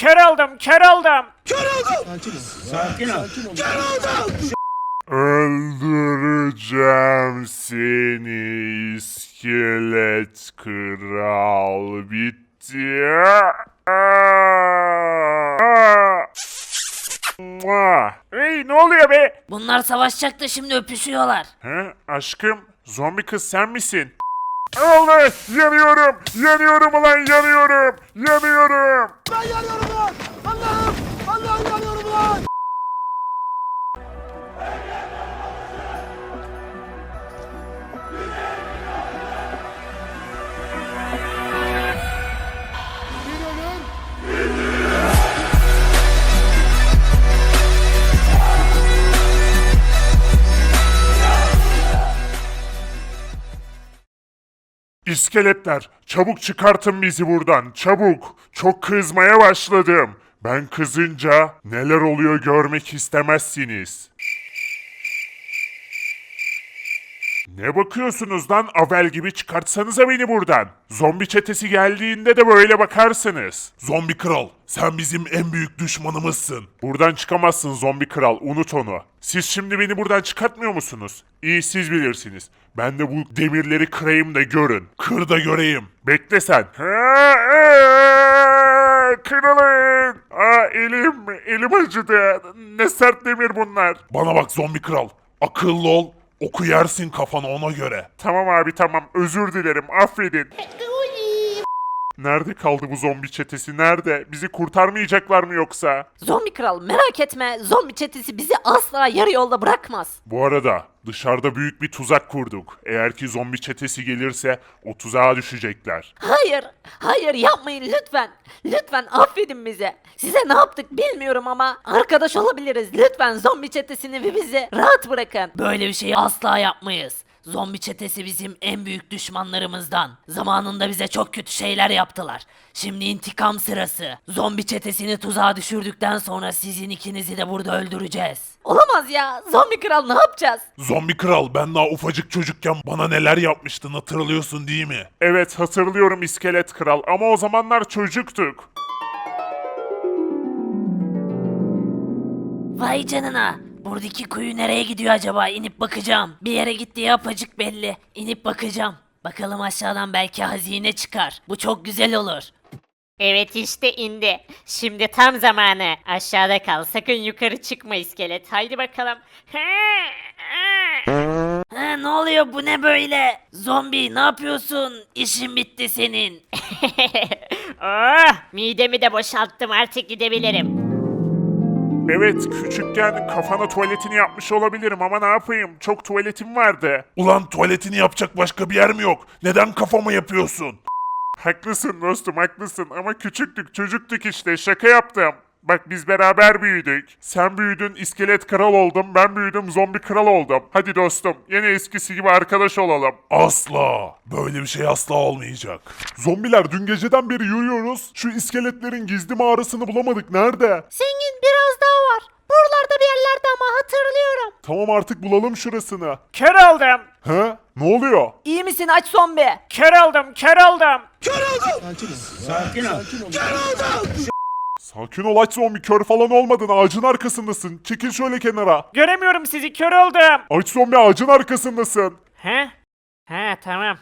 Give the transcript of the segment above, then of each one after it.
Kör oldum, kör oldum. Öldüreceğim seni iskelet kral bitti. Hey ne oluyor be? Bunlar savaşacak da şimdi öpüşüyorlar. He, aşkım zombi kız sen misin? Allah yanıyorum. Yanıyorum ulan yanıyorum. Yanıyorum. İskeletler, çabuk çıkartın bizi buradan, çabuk. Çok kızmaya başladım. Ben kızınca neler oluyor görmek istemezsiniz. Ne bakıyorsunuz lan avel gibi çıkartsanıza beni buradan. Zombi çetesi geldiğinde de böyle bakarsınız. Zombi kral, sen bizim en büyük düşmanımızsın. Buradan çıkamazsın zombi kral, unut onu. Siz şimdi beni buradan çıkartmıyor musunuz? İyi siz bilirsiniz. Ben de bu demirleri kırayım da görün. Kır da göreyim. Bekle sen. Ee, Kırılın. Aa, elim, elim acıdı. Ne sert demir bunlar. Bana bak zombi kral. Akıllı ol. Oku yersin kafana ona göre. Tamam abi tamam. Özür dilerim. Affedin. Nerede kaldı bu zombi çetesi? Nerede? Bizi kurtarmayacaklar mı yoksa? Zombi kral merak etme zombi çetesi bizi asla yarı yolda bırakmaz. Bu arada dışarıda büyük bir tuzak kurduk. Eğer ki zombi çetesi gelirse o tuzağa düşecekler. Hayır, hayır yapmayın lütfen. Lütfen affedin bizi. Size ne yaptık bilmiyorum ama arkadaş olabiliriz. Lütfen zombi çetesini ve bizi rahat bırakın. Böyle bir şeyi asla yapmayız. Zombi çetesi bizim en büyük düşmanlarımızdan. Zamanında bize çok kötü şeyler yaptılar. Şimdi intikam sırası. Zombi çetesini tuzağa düşürdükten sonra sizin ikinizi de burada öldüreceğiz. Olamaz ya. Zombi kral ne yapacağız? Zombi kral ben daha ufacık çocukken bana neler yapmıştın hatırlıyorsun değil mi? Evet hatırlıyorum iskelet kral ama o zamanlar çocuktuk. Vay canına. Buradaki kuyu nereye gidiyor acaba? İnip bakacağım. Bir yere gittiği apacık belli. İnip bakacağım. Bakalım aşağıdan belki hazine çıkar. Bu çok güzel olur. Evet işte indi. Şimdi tam zamanı. Aşağıda kal. Sakın yukarı çıkma iskelet. Haydi bakalım. Ha, ne oluyor bu ne böyle? Zombi ne yapıyorsun? İşin bitti senin. oh, midemi de boşalttım artık gidebilirim. Evet küçükken kafana tuvaletini yapmış olabilirim ama ne yapayım çok tuvaletim vardı. Ulan tuvaletini yapacak başka bir yer mi yok? Neden kafama yapıyorsun? Haklısın dostum haklısın ama küçüktük çocuktuk işte şaka yaptım. Bak biz beraber büyüdük. Sen büyüdün iskelet kral oldum ben büyüdüm zombi kral oldum. Hadi dostum yine eskisi gibi arkadaş olalım. Asla. Böyle bir şey asla olmayacak. Zombiler dün geceden beri yürüyoruz. Şu iskeletlerin gizli mağarasını bulamadık. Nerede? Zengin biraz daha var. Buralarda bir yerlerde ama hatırlıyorum. Tamam artık bulalım şurasını. Kör oldum. He? Ne oluyor? İyi misin aç zombi? Kör oldum, kör oldum. Sakin ol aç zombi kör falan olmadın ağacın arkasındasın. Çekil şöyle kenara. Göremiyorum sizi, kör oldum. Aç zombi ağacın arkasındasın. He? He tamam.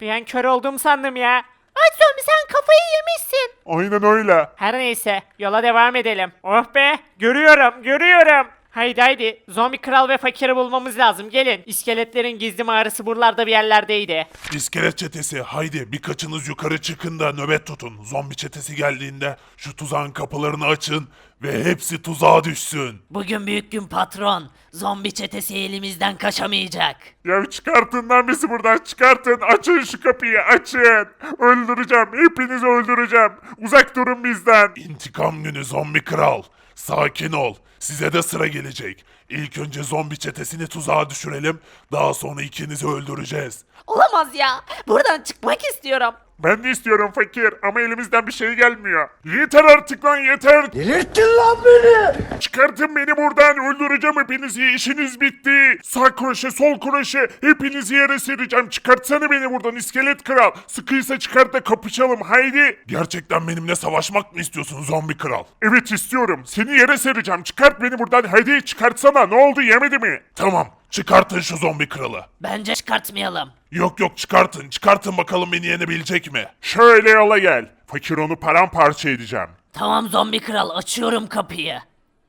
Bir an kör oldum sandım ya. Aç zombi sen kafayı yemişsin. Aynen öyle. Her neyse, yola devam edelim. Oh be, görüyorum, görüyorum. Haydi haydi, zombi kral ve fakiri bulmamız lazım. Gelin, iskeletlerin gizli mağarası buralarda bir yerlerdeydi. İskelet çetesi haydi birkaçınız yukarı çıkın da nöbet tutun. Zombi çetesi geldiğinde şu tuzağın kapılarını açın ve hepsi tuzağa düşsün. Bugün büyük gün patron. Zombi çetesi elimizden kaçamayacak. Ya çıkartın lan bizi buradan çıkartın. Açın şu kapıyı açın. Öldüreceğim. Hepinizi öldüreceğim. Uzak durun bizden. İntikam günü zombi kral. Sakin ol. Size de sıra gelecek. İlk önce zombi çetesini tuzağa düşürelim. Daha sonra ikinizi öldüreceğiz. Olamaz ya. Buradan çıkmak istiyorum. Ben de istiyorum fakir ama elimizden bir şey gelmiyor. Yeter artık lan yeter. Delirttin lan beni. Çıkartın beni buradan öldüreceğim hepinizi işiniz bitti. Sağ kroşe sol kroşe hepinizi yere sereceğim. Çıkartsana beni buradan iskelet kral. Sıkıysa çıkart da kapışalım haydi. Gerçekten benimle savaşmak mı istiyorsun zombi kral? Evet istiyorum seni yere sereceğim. Çıkart beni buradan haydi çıkartsana ne oldu yemedi mi? Tamam çıkartın şu zombi kralı. Bence çıkartmayalım. Yok yok çıkartın çıkartın bakalım beni yenebilecek mi? Şöyle yola gel. Fakir onu paramparça edeceğim. Tamam zombi kral açıyorum kapıyı.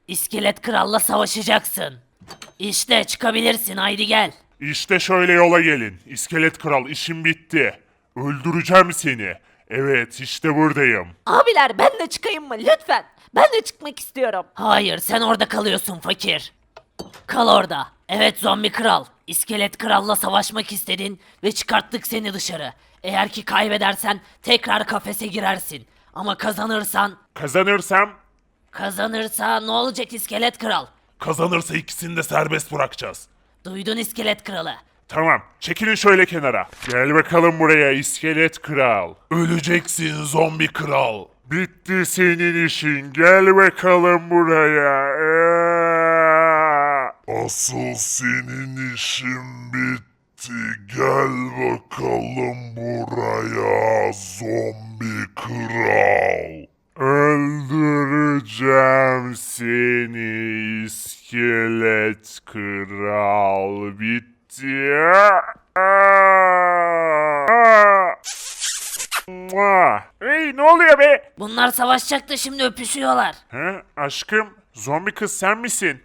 İskelet kralla savaşacaksın. İşte çıkabilirsin haydi gel. İşte şöyle yola gelin. İskelet kral işim bitti. Öldüreceğim seni. Evet işte buradayım. Abiler ben de çıkayım mı lütfen? Ben de çıkmak istiyorum. Hayır sen orada kalıyorsun fakir. Kal orada. Evet zombi kral. İskelet kralla savaşmak istedin ve çıkarttık seni dışarı. Eğer ki kaybedersen tekrar kafese girersin. Ama kazanırsan, Kazanırsam kazanırsa ne olacak iskelet kral? Kazanırsa ikisini de serbest bırakacağız. Duydun iskelet kralı. Tamam, çekilin şöyle kenara. Gel bakalım buraya iskelet kral. Öleceksin zombi kral. Bitti senin işin. Gel bakalım buraya. Ee. Asıl senin işin bitti. Gel bakalım buraya zombi kral. Öldüreceğim seni iskelet kral. Bitti. Hey ne oluyor be? Bunlar savaşacak da şimdi öpüşüyorlar. He aşkım zombi kız sen misin?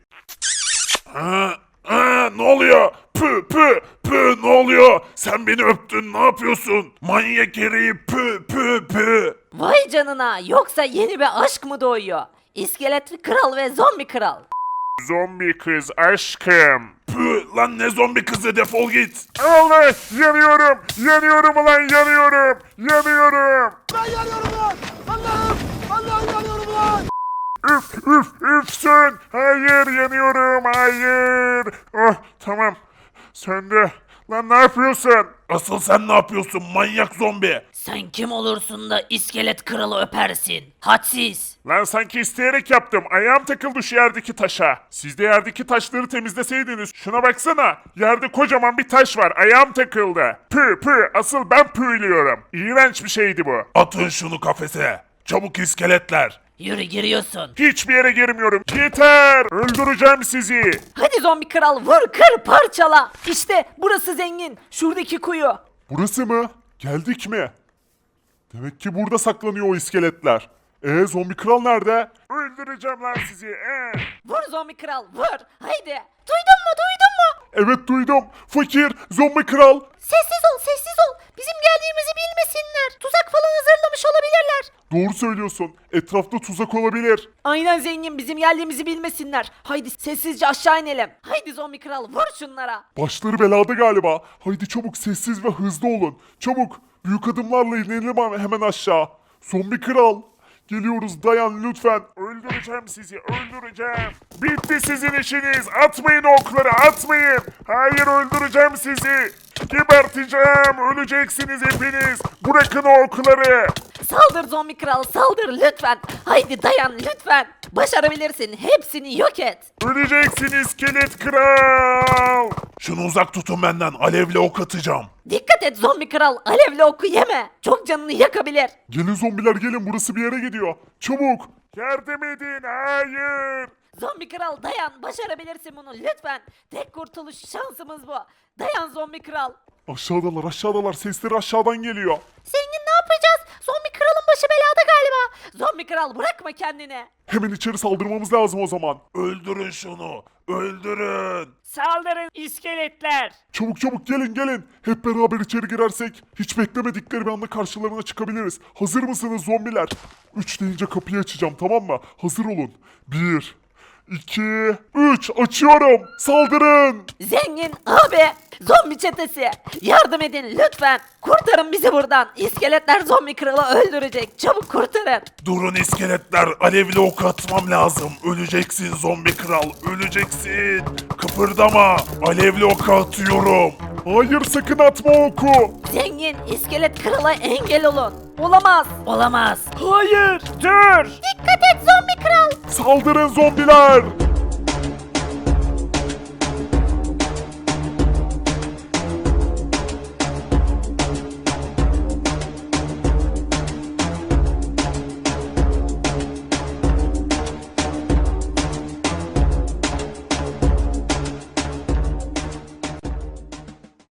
Ha, ha, ne oluyor? Pü pü pü ne oluyor? Sen beni öptün ne yapıyorsun? Manyak gereği pü pü pü. Vay canına yoksa yeni bir aşk mı doğuyor? İskelet kral ve zombi kral. Zombi kız aşkım. Pü lan ne zombi kızı defol git. Allah yanıyorum yanıyorum ulan yanıyorum yanıyorum. Ben yanıyorum lan. Allah'ım. Allah'ım yanıyorum lan. Üf üf üfsün. Hayır yanıyorum hayır. Oh tamam söndü. Lan ne yapıyorsun? Asıl sen ne yapıyorsun manyak zombi? Sen kim olursun da iskelet kralı öpersin? Hadsiz. Lan sanki isteyerek yaptım. Ayağım takıldı şu yerdeki taşa. Siz de yerdeki taşları temizleseydiniz. Şuna baksana. Yerde kocaman bir taş var. Ayağım takıldı. Pü pü. Asıl ben püylüyorum. İğrenç bir şeydi bu. Atın şunu kafese. Çabuk iskeletler. Yürü giriyorsun. Hiçbir yere girmiyorum. Yeter. Öldüreceğim sizi. Hadi zombi kral vur kır parçala. İşte burası zengin. Şuradaki kuyu. Burası mı? Geldik mi? Demek ki burada saklanıyor o iskeletler. Ee zombi kral nerede? Öldüreceğim lan sizi. Ee. Vur zombi kral vur. Haydi. Duydun mu duydun mu? Evet duydum. Fakir, zombi kral. Sessiz ol sessiz ol. Doğru söylüyorsun. Etrafta tuzak olabilir. Aynen zengin bizim geldiğimizi bilmesinler. Haydi sessizce aşağı inelim. Haydi zombi kral vur şunlara. Başları belada galiba. Haydi çabuk sessiz ve hızlı olun. Çabuk. Büyük adımlarla inelim hemen aşağı. Zombi kral. Geliyoruz dayan lütfen. Öldüreceğim sizi öldüreceğim. Bitti sizin işiniz. Atmayın okları atmayın. Hayır öldüreceğim sizi. Geberteceğim. Öleceksiniz hepiniz. Bırakın okları. Saldır zombi kral saldır lütfen. Haydi dayan lütfen. Başarabilirsin. Hepsini yok et. Öleceksin iskelet kral. Şunu uzak tutun benden. Alevle ok atacağım. Dikkat et zombi kral alevli oku yeme. Çok canını yakabilir. Gelin zombiler gelin burası bir yere gidiyor. Çabuk. Yardım edin hayır. Zombi kral dayan başarabilirsin bunu lütfen. Tek kurtuluş şansımız bu. Dayan zombi kral. Aşağıdalar aşağıdalar sesleri aşağıdan geliyor. Zengin ne yapacağız? Zombi kralın başı belada galiba. Zombi kral bırakma kendini. Hemen içeri saldırmamız lazım o zaman. Öldürün şunu. Öldürün. Saldırın iskeletler. Çabuk çabuk gelin gelin. Hep beraber içeri girersek hiç beklemedikleri bir anda karşılarına çıkabiliriz. Hazır mısınız zombiler? Üç deyince kapıyı açacağım tamam mı? Hazır olun. Bir, iki, üç. Açıyorum. Saldırın. Zengin abi zombi çetesi yardım edin lütfen. Kurtarın bizi buradan. İskeletler zombi kralı öldürecek. Çabuk kurtarın. Durun iskeletler. Alevle ok atmam lazım. Öleceksin zombi kral. Öleceksin. Kıpırdama. Alevli ok atıyorum. Hayır sakın atma oku. Zengin iskelet krala engel olun. Olamaz. Olamaz. Hayır. Dur. Dikkat et zombi kral. Saldırın zombiler.